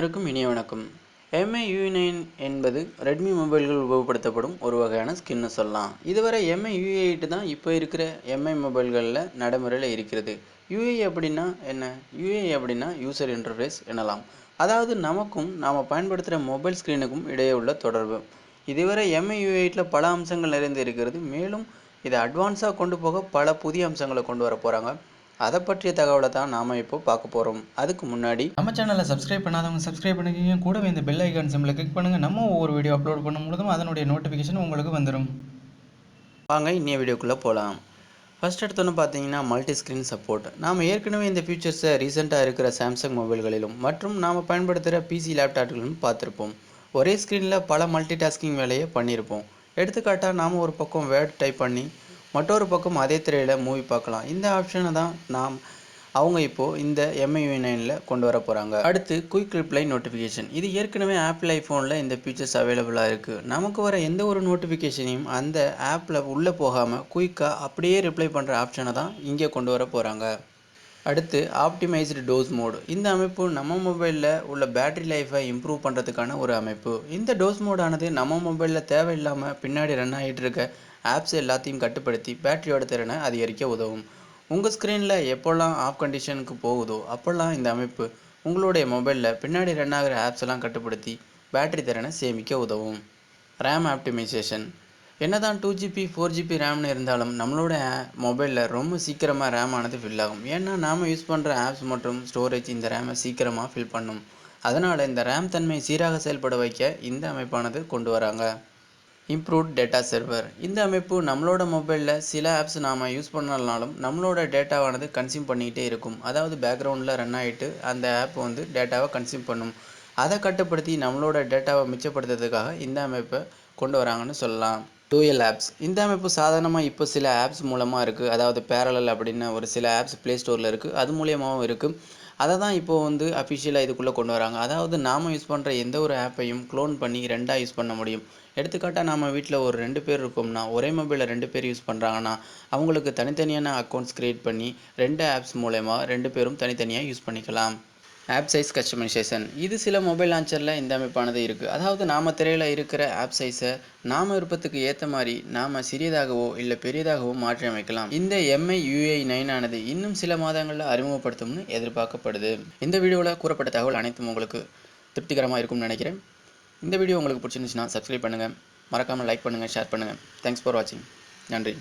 அனைவருக்கும் இனிய வணக்கம். எம்ஐ யூ நைன் என்பது ரெட்மி மொபைல்கள் உபயோகப்படுத்தப்படும் ஒரு வகையான ஸ்கின்னு சொல்லலாம். இதுவரை எம்ஐ யூ எயிட் தான் இப்போ இருக்கிற எம்ஐ மொபைல்களில் நடைமுறையில் இருக்கிறது. யூஏ அப்படின்னா என்ன? யூஏ அப்படின்னா யூசர் இன்டர்ஃபேஸ் எனலாம். அதாவது நமக்கும் நாம் பயன்படுத்துகிற மொபைல் ஸ்க்ரீனுக்கும் இடையே உள்ள தொடர்பு. இதுவரை எம்ஐ யூ எயிட்டில் பல அம்சங்கள் நிறைந்து இருக்கிறது. மேலும் இதை அட்வான்ஸாக கொண்டு போக பல புதிய அம்சங்களை கொண்டு வர போகிறாங்க அதை பற்றிய தகவலை தான் நாம் இப்போ பார்க்க போகிறோம் அதுக்கு முன்னாடி நம்ம சேனலை சப்ஸ்கிரைப் பண்ணாதவங்க சப்ஸ்கிரைப் பண்ணிக்கோங்க. கூடவே இந்த பெல் ஐக்கான் சிம்பிளை கிளிக் பண்ணுங்கள் நம்ம ஒவ்வொரு வீடியோ அப்லோட் பண்ணும் பொழுதும் அதனுடைய நோட்டிஃபிகேஷன் உங்களுக்கு வந்துடும் வாங்க இன்னைய வீடியோக்குள்ளே போகலாம் ஃபர்ஸ்ட் எடுத்தோன்னு பார்த்தீங்கன்னா மல்டி ஸ்க்ரீன் சப்போர்ட் நாம் ஏற்கனவே இந்த ஃபீச்சர்ஸை ரீசெண்டாக இருக்கிற சாம்சங் மொபைல்களிலும் மற்றும் நாம் பயன்படுத்துகிற பிசி லேப்டாப்களிலும் பார்த்துருப்போம். ஒரே ஸ்க்ரீனில் பல மல்டி டாஸ்கிங் வேலையை பண்ணியிருப்போம். எடுத்துக்காட்டாக நாம் ஒரு பக்கம் வேர்ட் டைப் பண்ணி மற்றொரு பக்கம் அதே திரையில் மூவி பார்க்கலாம். இந்த ஆப்ஷனை தான் நாம் அவங்க இப்போது இந்த எம்ஐயூ நைனில் கொண்டு வர போகிறாங்க அடுத்து குயிக் ரிப்ளை நோட்டிஃபிகேஷன் இது ஏற்கனவே ஆப்பிள் ஐஃபோனில் இந்த ஃபீச்சர்ஸ் அவைலபிளாக இருக்குது நமக்கு வர எந்த ஒரு நோட்டிஃபிகேஷனையும் அந்த ஆப்பில் உள்ளே போகாமல் குயிக்காக அப்படியே ரிப்ளை பண்ணுற ஆப்ஷனை தான் இங்கே கொண்டு வர போகிறாங்க அடுத்து ஆப்டிமைஸ்டு டோஸ் மோடு இந்த அமைப்பு நம்ம மொபைலில் உள்ள பேட்டரி லைஃப்பை இம்ப்ரூவ் பண்ணுறதுக்கான ஒரு அமைப்பு. இந்த டோஸ் மோடானது நம்ம மொபைலில் தேவையில்லாமல் பின்னாடி ரன் ஆகிட்டு இருக்க ஆப்ஸ் எல்லாத்தையும் கட்டுப்படுத்தி பேட்டரியோட திறனை அதிகரிக்க உதவும். உங்கள் ஸ்க்ரீனில் எப்போல்லாம் ஆஃப் கண்டிஷனுக்கு போகுதோ அப்போல்லாம் இந்த அமைப்பு உங்களுடைய மொபைலில் பின்னாடி ரன் ஆகிற ஆப்ஸ் எல்லாம் கட்டுப்படுத்தி பேட்டரி திறனை சேமிக்க உதவும். ரேம் ஆப்டிமைசேஷன் என்னதான் டூ ஜிபி ஃபோர் ஜிபி ரேம்னு இருந்தாலும் நம்மளோட மொபைலில் ரொம்ப சீக்கிரமாக ரேம் ஆனது ஃபில் ஆகும். ஏன்னா நாம் யூஸ் பண்ணுற ஆப்ஸ் மற்றும் ஸ்டோரேஜ் இந்த ரேமை சீக்கிரமாக ஃபில் பண்ணும். அதனால் இந்த ரேம் தன்மையை சீராக செயல்பட வைக்க இந்த அமைப்பானது கொண்டு வராங்க. இம்ப்ரூவ்ட் டேட்டா சர்வர் இந்த அமைப்பு நம்மளோட மொபைலில் சில ஆப்ஸ் நாம் யூஸ் பண்ணலனாலும் நம்மளோட டேட்டாவானது கன்சியூம் பண்ணிக்கிட்டே இருக்கும். அதாவது பேக்ரவுண்டில் ரன் ஆகிட்டு அந்த ஆப் வந்து டேட்டாவை கன்சியூம் பண்ணும். அதை கட்டுப்படுத்தி நம்மளோட டேட்டாவை மிச்சப்படுத்துறதுக்காக இந்த அமைப்பை கொண்டு வராங்கன்னு சொல்லலாம். டூஎல் ஆப்ஸ் இந்த அமைப்பு சாதாரணமாக இப்போ சில ஆப்ஸ் மூலமாக இருக்குது அதாவது பேரலல் அப்படின்னு ஒரு சில ஆப்ஸ் ப்ளே ஸ்டோரில் இருக்குது அது மூலியமாகவும் இருக்குது அதை தான் இப்போது வந்து அஃபிஷியலாக இதுக்குள்ளே கொண்டு வராங்க. அதாவது நாம் யூஸ் பண்ணுற எந்த ஒரு ஆப்பையும் க்ளோன் பண்ணி ரெண்டாக யூஸ் பண்ண முடியும். எடுத்துக்காட்டாக நம்ம வீட்டில் ஒரு ரெண்டு பேர் இருக்கோம்னா ஒரே மொபைலில் ரெண்டு பேர் யூஸ் பண்ணுறாங்கன்னா அவங்களுக்கு தனித்தனியான அக்கௌண்ட்ஸ் க்ரியேட் பண்ணி ரெண்டு ஆப்ஸ் மூலயமா ரெண்டு பேரும் தனித்தனியாக யூஸ் பண்ணிக்கலாம். ஆப் சைஸ் கஸ்டமைசேஷன் இது சில மொபைல் லான்ச்சரில் இந்த அமைப்பானது இருக்குது அதாவது நாம் திரையில் இருக்கிற ஆப் சைஸை நாம் விருப்பத்துக்கு ஏற்ற மாதிரி நாம் சிறியதாகவோ இல்லை பெரியதாகவோ மாற்றி அமைக்கலாம். இந்த எம்ஐ யூஐ நைன் ஆனது இன்னும் சில மாதங்களில் அறிமுகப்படுத்தும்னு எதிர்பார்க்கப்படுது. இந்த வீடியோவில் கூறப்பட்ட தகவல் அனைத்தும் உங்களுக்கு திருப்திகரமாக இருக்கும்னு நினைக்கிறேன். இந்த வீடியோ உங்களுக்கு பிடிச்சிருந்துச்சுன்னா சப்ஸ்கிரைப் பண்ணுங்கள் மறக்காமல் லைக் பண்ணுங்கள் ஷேர் பண்ணுங்கள் தேங்க்ஸ் ஃபார் வாட்சிங் நன்றி.